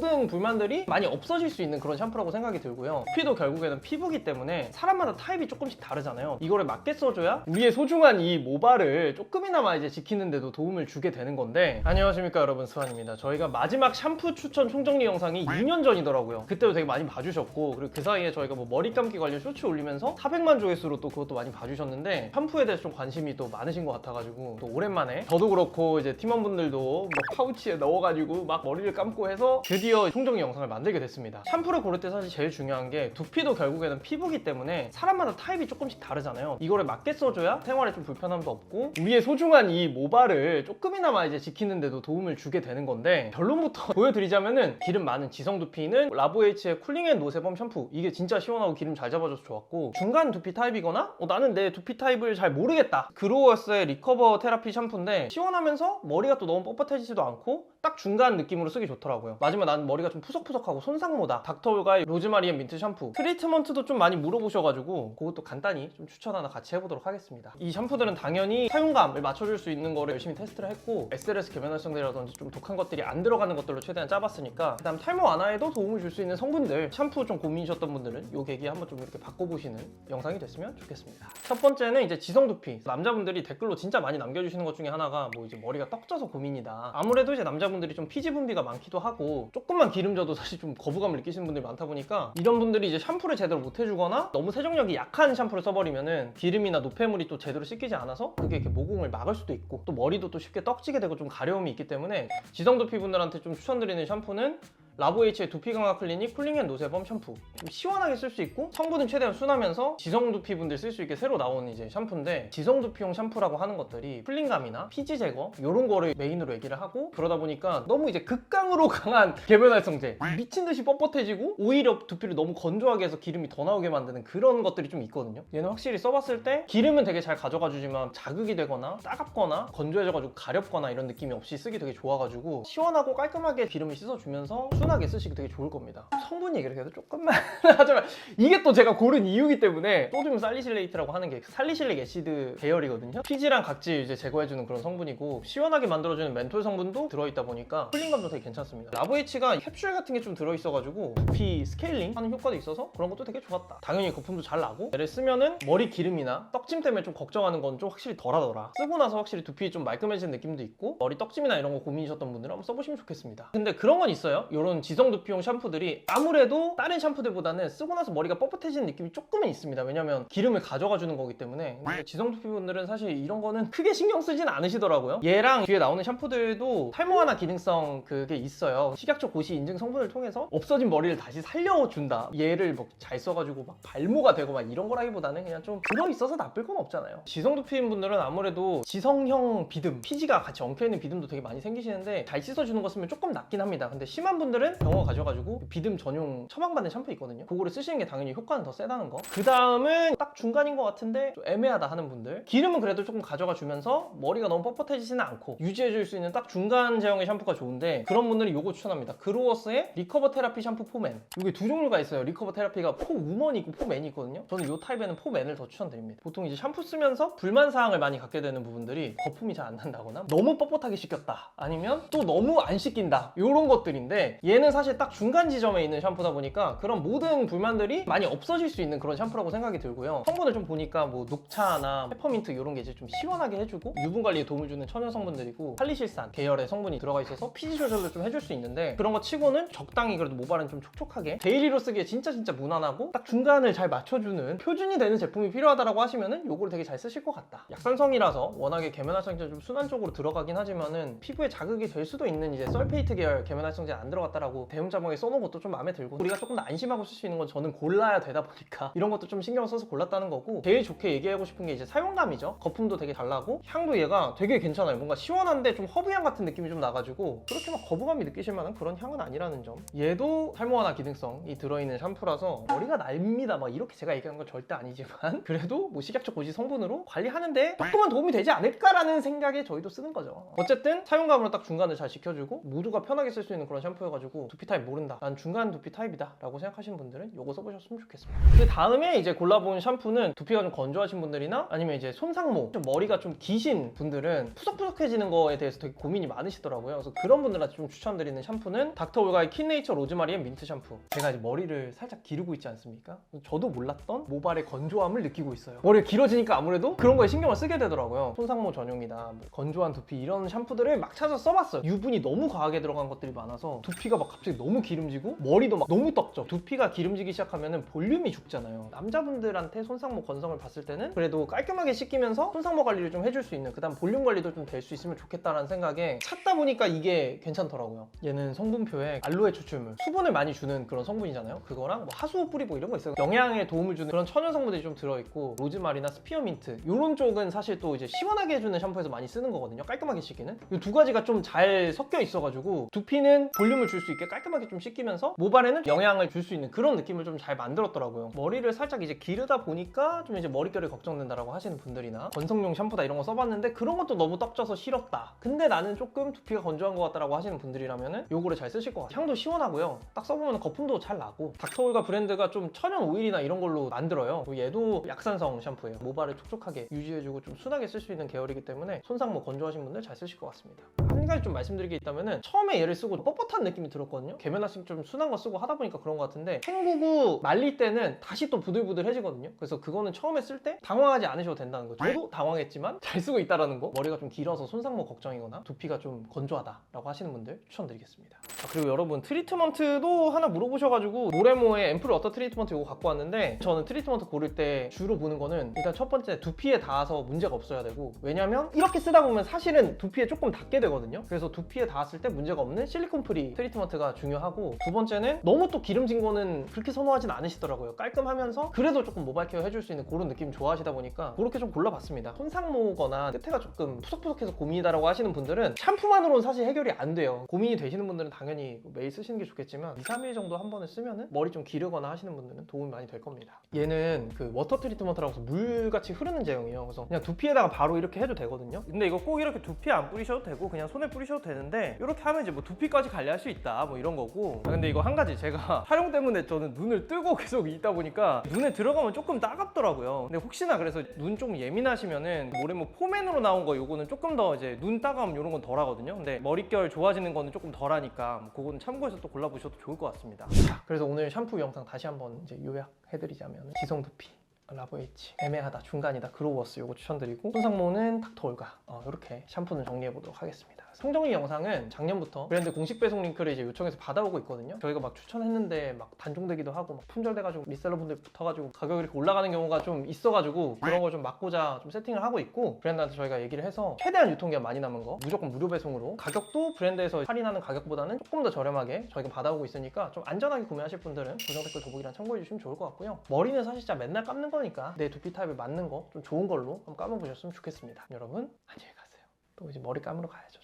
모든 불만들이 많이 없어질 수 있는 그런 샴푸라고 생각이 들고요. 피도 결국에는 피부기 때문에 사람마다 타입이 조금씩 다르잖아요. 이거를 맞게 써줘야 우리의 소중한 이 모발을 조금이나마 이제 지키는데도 도움을 주게 되는 건데 안녕하십니까 여러분 스완입니다. 저희가 마지막 샴푸 추천 총정리 영상이 2년 전이더라고요. 그때도 되게 많이 봐주셨고 그리고 그 사이에 저희가 뭐 머리 감기 관련 쇼츠 올리면서 400만 조회수로 또 그것도 많이 봐주셨는데 샴푸에 대해서 좀 관심이 또 많으신 것 같아가지고 또 오랜만에 저도 그렇고 이제 팀원분들도 뭐 파우치에 넣어가지고 막 머리를 감고 해서 드디어 총정리 영상을 만들게 됐습니다. 샴푸를 고를 때 사실 제일 중요한 게 두피도 결국에는 피부기 때문에 사람마다 타입이 조금씩 다르잖아요. 이거를 맞게 써줘야 생활에 좀 불편함도 없고 우리의 소중한 이 모발을 조금이나마 이제 지키는데도 도움을 주게 되는 건데 결론부터 보여드리자면은 기름 많은 지성 두피는 라보에이치의 쿨링 앤 노세범 샴푸 이게 진짜 시원하고 기름 잘 잡아줘서 좋았고 중간 두피 타입이거나 어, 나는 내 두피 타입을 잘 모르겠다 그로워스의 리커버 테라피 샴푸인데 시원하면서 머리가 또 너무 뻣뻣해지지도 않고 딱 중간 느낌으로 쓰기 좋더라고요. 마지막 난 머리가 좀 푸석푸석하고 손상모다. 닥터울가의 로즈마리 앤 민트 샴푸. 트리트먼트도 좀 많이 물어보셔가지고 그것도 간단히 좀 추천 하나 같이 해보도록 하겠습니다. 이 샴푸들은 당연히 사용감을 맞춰줄 수 있는 거를 열심히 테스트를 했고 SLS 계면활성제라든지 좀 독한 것들이 안 들어가는 것들로 최대한 짜봤으니까 그다음 탈모 완화에도 도움을 줄 수 있는 성분들 샴푸 좀 고민이셨던 분들은 요 계기 한번 좀 이렇게 바꿔보시는 영상이 됐으면 좋겠습니다. 첫 번째는 이제 지성 두피. 남자분들이 댓글로 진짜 많이 남겨주시는 것 중에 하나가 뭐 이제 머리가 떡져서 고민이다. 아무래도 이제 남자 분들이 좀 피지 분비가 많기도 하고 조금만 기름 져도 사실 좀 거부감을 느끼시는 분들이 많다 보니까 이런 분들이 이제 샴푸를 제대로 못 해주거나 너무 세정력이 약한 샴푸를 써버리면은 기름이나 노폐물이 또 제대로 씻기지 않아서 그게 이렇게 모공을 막을 수도 있고 또 머리도 또 쉽게 떡지게 되고 좀 가려움이 있기 때문에 지성 두피 분들한테 좀 추천드리는 샴푸는 라보에이치의 두피 강화 클리닉 쿨링 앤 노세범 샴푸. 좀 시원하게 쓸 수 있고 성분은 최대한 순하면서 지성 두피 분들 쓸 수 있게 새로 나온 이제 샴푸인데 지성 두피용 샴푸라고 하는 것들이 풀링감이나 피지 제거 이런 거를 메인으로 얘기를 하고 그러다 보니까 너무 이제 극강으로 강한 계면 활성제. 미친 듯이 뻣뻣해지고 오히려 두피를 너무 건조하게 해서 기름이 더 나오게 만드는 그런 것들이 좀 있거든요. 얘는 확실히 써봤을 때 기름은 되게 잘 가져가 주지만 자극이 되거나 따갑거나 건조해져가지고 가렵거나 이런 느낌이 없이 쓰기 되게 좋아가지고 시원하고 깔끔하게 기름을 씻어주면서 순 하게 쓰시기 되게 좋을 겁니다. 성분 얘기를 해도 조금만 하지만 이게 또 제가 고른 이유이기 때문에 소듐 살리실레이트라고 하는 게 살리실릭 애시드 계열이거든요. 피지랑 각질 이제 제거해주는 그런 성분이고 시원하게 만들어주는 멘톨 성분도 들어있다 보니까 쿨링감도 되게 괜찮습니다. 라보에치가 캡슐 같은 게 좀 들어있어가지고 두피 스케일링 하는 효과도 있어서 그런 것도 되게 좋았다. 당연히 거품도 잘 나고 얘를 쓰면은 머리 기름이나 떡짐 때문에 좀 걱정하는 건 좀 확실히 덜하더라. 쓰고 나서 확실히 두피 좀 말끔해지는 느낌도 있고 머리 떡짐이나 이런 거 고민이셨던 분들은 한번 써보시면 좋겠습니다. 근데 그런 건 있어요? 이런 지성 두피용 샴푸들이 아무래도 다른 샴푸들보다는 쓰고 나서 머리가 뻣뻣해지는 느낌이 조금은 있습니다. 왜냐면 기름을 가져가 주는 거기 때문에. 근데 지성 두피 분들은 사실 이런 거는 크게 신경 쓰진 않으시더라고요. 얘랑 뒤에 나오는 샴푸들도 탈모 완화 기능성 그게 있어요. 식약처 고시 인증 성분을 통해서 없어진 머리를 다시 살려준다. 얘를 뭐 잘 써가지고 막 발모가 되고 막 이런 거라기보다는 그냥 좀 들어있어서 나쁠 건 없잖아요. 지성 두피인 분들은 아무래도 지성형 비듬 피지가 같이 엉켜있는 비듬도 되게 많이 생기시는데 잘 씻어주는 거 쓰면 조금 낫긴 합니다. 근데 심한 분들은 병원 가셔가지고 비듬 전용 처방받는 샴푸 있거든요. 그거를 쓰시는 게 당연히 효과는 더 세다는 거그 다음은 딱 중간인 것 같은데 좀 애매하다 하는 분들. 기름은 그래도 조금 가져가 주면서 머리가 너무 뻣뻣해지지는 않고 유지해 줄 수 있는 딱 중간 제형의 샴푸가 좋은데 그런 분들은 이거 추천합니다. 그로워스의 리커버 테라피 샴푸 포맨. 이게 두 종류가 있어요. 리커버 테라피가 포우먼이 있고 포맨이 있거든요. 저는 이 타입에는 포맨을 더 추천드립니다. 보통 이제 샴푸 쓰면서 불만 사항을 많이 갖게 되는 부분들이 거품이 잘 안 난다거나 너무 뻣뻣하게 씻겼다 아니면 또 너무 안 씻긴다. 이런 것들인데 얘는 사실 딱 중간 지점에 있는 샴푸다 보니까 그런 모든 불만들이 많이 없어질 수 있는 그런 샴푸라고 생각이 들고요. 성분을 좀 보니까 뭐 녹차나 페퍼민트 이런 게 이제 좀 시원하게 해주고 유분 관리에 도움을 주는 천연 성분들이고 할리실산 계열의 성분이 들어가 있어서 피지 조절도 좀 해줄 수 있는데 그런 거 치고는 적당히 그래도 모발은 좀 촉촉하게 데일리로 쓰기에 진짜 진짜 무난하고 딱 중간을 잘 맞춰주는 표준이 되는 제품이 필요하다라고 하시면은 요거를 되게 잘 쓰실 것 같다. 약산성이라서 워낙에 계면활성제 좀 순한 쪽으로 들어가긴 하지만은 피부에 자극이 될 수도 있는 이제 설페이트 계열 계면활성제 안 들어갔다 라고 대문 자막에 써놓은 것도 좀 마음에 들고 우리가 조금 더 안심하고 쓸 수 있는 건 저는 골라야 되다 보니까 이런 것도 좀 신경 써서 골랐다는 거고 제일 좋게 얘기하고 싶은 게 이제 사용감이죠. 거품도 되게 잘 나고 향도 얘가 되게 괜찮아요. 뭔가 시원한데 좀 허브향 같은 느낌이 좀 나가지고 그렇게 막 거부감이 느끼실 만한 그런 향은 아니라는 점. 얘도 탈모 완화 기능성이 들어있는 샴푸라서 머리가 납니다. 막 이렇게 제가 얘기한 건 절대 아니지만 그래도 뭐 식약처 고지 성분으로 관리하는데 조금은 도움이 되지 않을까라는 생각에 저희도 쓰는 거죠. 어쨌든 사용감으로 딱 중간을 잘 지켜주고 모두가 편하게 쓸 수 있는 그런 샴푸여가지고 가지고 두피 타입 모른다. 난 중간 두피 타입이다. 라고 생각하시는 분들은 이거 써보셨으면 좋겠습니다. 그 다음에 이제 골라본 샴푸는 두피가 좀 건조하신 분들이나 아니면 이제 손상모 좀 머리가 좀 기신 분들은 푸석푸석해지는 거에 대해서 되게 고민이 많으시더라고요. 그래서 그런 분들한테 좀 추천드리는 샴푸는 닥터올가의 킨네이처 로즈마리 앤 민트 샴푸. 제가 이제 머리를 살짝 기르고 있지 않습니까? 저도 몰랐던 모발의 건조함을 느끼고 있어요. 머리가 길어지니까 아무래도 그런 거에 신경을 쓰게 되더라고요. 손상모 전용이다 뭐 건조한 두피 이런 샴푸들을 막 찾아서 써봤어요. 유분이 너무 과하게 들어간 것들이 많아서 두피가 막 갑자기 너무 기름지고 머리도 막 너무 떡져 두피가 기름지기 시작하면 볼륨이 죽잖아요. 남자분들한테 손상모 건성을 봤을 때는 그래도 깔끔하게 씻기면서 손상모 관리를 좀 해줄 수 있는 그 다음 볼륨 관리도 좀 될 수 있으면 좋겠다라는 생각에 찾다 보니까 이게 괜찮더라고요. 얘는 성분표에 알로에 추출물 수분을 많이 주는 그런 성분이잖아요. 그거랑 뭐 하수오 뿌리고 이런 거 있어요. 영양에 도움을 주는 그런 천연 성분들이 좀 들어있고 로즈마리나 스피어민트 이런 쪽은 사실 또 이제 시원하게 해주는 샴푸에서 많이 쓰는 거거든요 깔끔하게 씻기는. 이 두 가지가 좀 잘 섞여 있어가지고 두피는 볼륨을 줄 수 있게 깔끔하게 좀 씻기면서 모발에는 영양을 줄 수 있는 그런 느낌을 좀 잘 만들었더라고요. 머리를 살짝 이제 기르다 보니까 좀 이제 머릿결이 걱정된다라고 하시는 분들이나 건성용 샴푸다 이런 거 써봤는데 그런 것도 너무 떡져서 싫었다. 근데 나는 조금 두피가 건조한 것 같다라고 하시는 분들이라면은 요거를 잘 쓰실 것 같아요. 향도 시원하고요. 딱 써보면 거품도 잘 나고. 닥터올가 브랜드가 좀 천연 오일이나 이런 걸로 만들어요. 그리고 얘도 약산성 샴푸예요. 모발을 촉촉하게 유지해주고 좀 순하게 쓸 수 있는 계열이기 때문에 손상모 건조하신 분들 잘 쓰실 것 같습니다 한 가지 좀 말씀드릴 게 있다면은 처음에 얘를 쓰고 뻣뻣한 느낌이 들었거든요. 계면화식 좀 순한 거 쓰고 하다 보니까 그런 것 같은데 헹구고 말릴 때는 다시 또 부들부들해지거든요. 그래서 그거는 처음에 쓸 때 당황하지 않으셔도 된다는 거죠. 저도 당황했지만 잘 쓰고 있다라는 거. 머리가 좀 길어서 손상모 걱정이거나 두피가 좀 건조하다라고 하시는 분들 추천드리겠습니다. 아, 그리고 여러분 트리트먼트도 하나 물어보셔가지고 모레모의 앰플 워터 트리트먼트 이거 갖고 왔는데 저는 트리트먼트 고를 때 주로 보는 거는 일단 첫 번째 두피에 닿아서 문제가 없어야 되고 왜냐면 이렇게 쓰다 보면 사실은 두피에 조금 닿게 되거든요 그래서 두피에 닿았을 때 문제가 없는 실리콘 프리 트리트먼트가 중요하고 두 번째는 너무 또 기름진 거는 그렇게 선호하진 않으시더라고요. 깔끔하면서 그래도 조금 모발 케어 해줄 수 있는 그런 느낌 좋아하시다 보니까 그렇게 좀 골라봤습니다. 손상 모거나 끝에가 조금 푸석푸석해서 고민이다라고 하시는 분들은 샴푸만으로는 사실 해결이 안 돼요. 고민이 되시는 분들은 당연히 매일 쓰시는 게 좋겠지만 2, 3일 정도 한 번에 쓰면은 머리 좀 기르거나 하시는 분들은 도움이 많이 될 겁니다. 얘는 그 워터 트리트먼트라고 해서 물같이 흐르는 제형이에요. 그래서 그냥 두피에다가 바로 이렇게 해도 되거든요. 근데 이거 꼭 이렇게 두피에 안 뿌리셔도 되고 그냥 손에 뿌리셔도 되는데 이렇게 하면 이제 뭐 두피까지 관리할 수 있다 뭐 이런 거고. 아, 근데 이거 한 가지 제가 촬영 때문에 저는 눈을 뜨고 계속 있다 보니까 눈에 들어가면 조금 따갑더라고요. 근데 혹시나 그래서 눈 좀 예민하시면은 모레모 포맨으로 나온 거 요거는 조금 더 이제 눈 따가움 이런 건 덜 하거든요. 근데 머릿결 좋아지는 거는 조금 덜 하니까 뭐 그거는 참고해서 또 골라보셔도 좋을 것 같습니다. 자, 그래서 오늘 샴푸 영상 다시 한번 이제 요약해드리자면 지성 두피 라보에이치 애매하다 중간이다 그로워스 요거 추천드리고. 손상모는 닥터 올가. 어, 이렇게 샴푸는 정리해 보도록 하겠습니다. 성정리 영상은 작년부터 브랜드 공식 배송 링크를 이제 요청해서 받아오고 있거든요. 저희가 막 추천했는데 막 단종되기도 하고 막 품절돼가지고 리셀러분들 붙어가지고 가격이 이렇게 올라가는 경우가 좀 있어가지고 그런 걸 좀 막고자 좀 세팅을 하고 있고 브랜드한테 저희가 얘기를 해서 최대한 유통기한 많이 남은 거 무조건 무료 배송으로 가격도 브랜드에서 할인하는 가격보다는 조금 더 저렴하게 저희가 받아오고 있으니까 좀 안전하게 구매하실 분들은 고정 댓글 더보기란 참고해 주시면 좋을 것 같고요. 머리는 사실 진짜 맨날 감는 거니까 내 두피 타입에 맞는 거 좀 좋은 걸로 한번 감아보셨으면 좋겠습니다. 여러분 안녕히 가세요. 또 이제 머리 감으러 가야죠